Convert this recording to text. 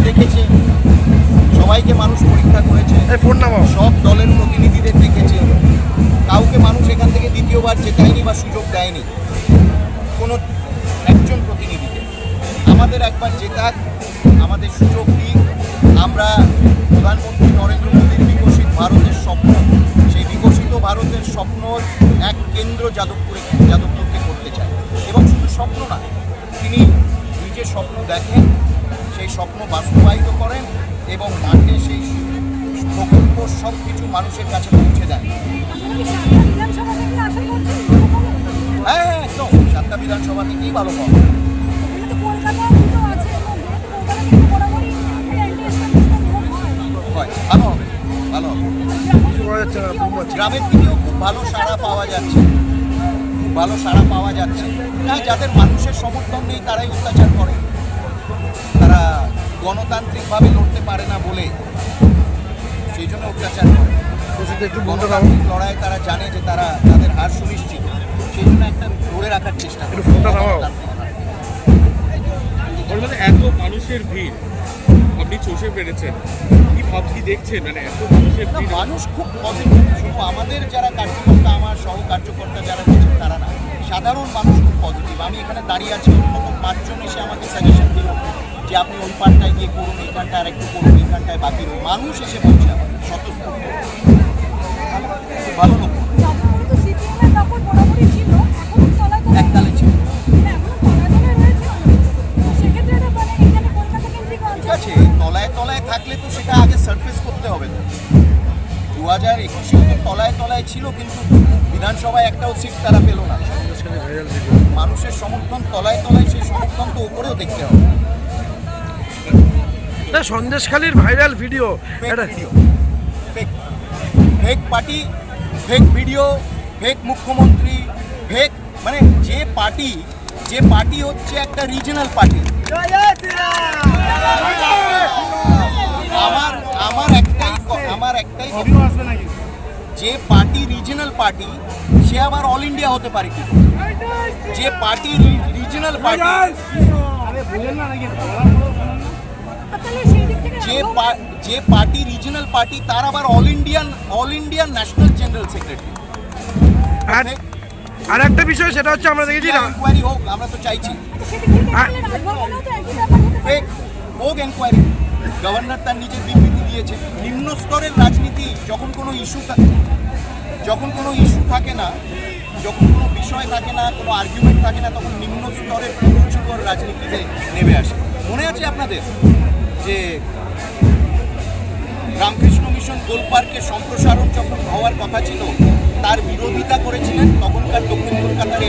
সবাইকে দেখেছে সবাইকে মানুষ পরীক্ষা করেছে সব দলের প্রতিনিধিদের দেখেছে। কাউকে মানুষ এখান থেকে দ্বিতীয়বার জেতায়নি বা সুযোগ দেয়নি। কোনো একজন প্রতিনিধিকে। আমাদের একবার জেতাক আমাদের সুযোগ দিক আমরা প্রধানমন্ত্রী নরেন্দ্র মোদীর বিকশিত ভারতের স্বপ্ন সেই বিকশিত ভারতের স্বপ্ন এক কেন্দ্র যাদবপুরে যাদবপুরকে করতে চায় এবং শুধু স্বপ্ন না তিনি নিজের স্বপ্ন দেখেন সেই স্বপ্ন বাস্তবায়িত করেন এবং মাঠে সেই প্রকল্প সব কিছু মানুষের কাছে পৌঁছে দেন। হ্যাঁ হ্যাঁ একদম। সাতটা বিধানসভা থেকেই ভালো হয়, ভালো ভালো গ্রামের দিকেও খুব ভালো সাড়া পাওয়া যাচ্ছে। খুব ভালো সাড়া পাওয়া যাচ্ছে। হ্যাঁ যাদের মানুষের সমর্থন নেই, তারাই অত্যাচার করে। তারা গণতান্ত্রিকভাবে লড়তে পারে না বলে সেই জন্য অত্যাচার করে। একটু গণতান্ত্রিক লড়াই তারা জানে যে তারা তাদের হার সুনিশ্চিত। সেই জন্য একটা ধরে রাখার চেষ্টা করে। এত মানুষের ভিড় আপনি চষে পেরেছেন কি ভাব কি দেখছেন? মানে এত মানুষের মানুষ খুব পজিটিভ শুধু আমাদের যারা কার্যকর্তা আমার সহ কার্যকর্তা যারা রয়েছেন তারা না। সাধারণ মানুষ খুব পজিটিভ আমি এখানে দাঁড়িয়ে আছি অন্যতম পাঁচজন এসে আমাকে সাজেশন দিল। যে আপনি ওই পার্টটায় গিয়ে করুন এইখানটা আর একটু করুন এইখানটায় বাকি মানুষ এসে বলছে ছিল। তলায় তলায় থাকলে তো সেটা আগে করতে হবে দু হাজার একুশে তলায় তলায় ছিল, কিন্তু বিধানসভায় একটাও সিট তারা পেল না। মানুষের সমর্থন তলায় তলায় সেই সমর্থন তো উপরেও দেখতে হবে। না সন্দেশখালীর viral video. Fake party fake video fake মুখ্যমন্ত্রী ফেক মানে যে পার্টি যে পার্টি হচ্ছে একটা রিজনাল পার্টি যে পার্টি রিজনাল পার্টি সে আবার অল ইন্ডিয়া হতে পারে কি? যে পার্টি রিজনাল পার্টি যে যে পার্টি রিজনাল পার্টি তার আবার all Indian all Indian national general secretary আর একটা বিষয় সেটা হচ্ছে আমরা দেখেছি না ইনকোয়ারি হোক আমরা তো চাইছি। ফেক হোক এনকোয়ারি গভর্নর তার নিজের বিবৃতি দিয়েছে। নিম্ন স্তরের রাজনীতি যখন কোনো ইস্যু যখন কোনো ইস্যু থাকে না, যখন কোনো বিষয় থাকে না, কোনো আর্গুমেন্ট থাকে না, তখন নিম্ন স্তরের রুচিকর রাজনীতিতে নেমে আসে। মনে আছে আপনাদের যে রামকৃষ্ণ মিশন গোল পার্কের সম্প্রসারণ যখন হওয়ার কথা ছিল, তার বিরোধিতা করেছিলেন তখনকার দক্ষিণ কলকাতার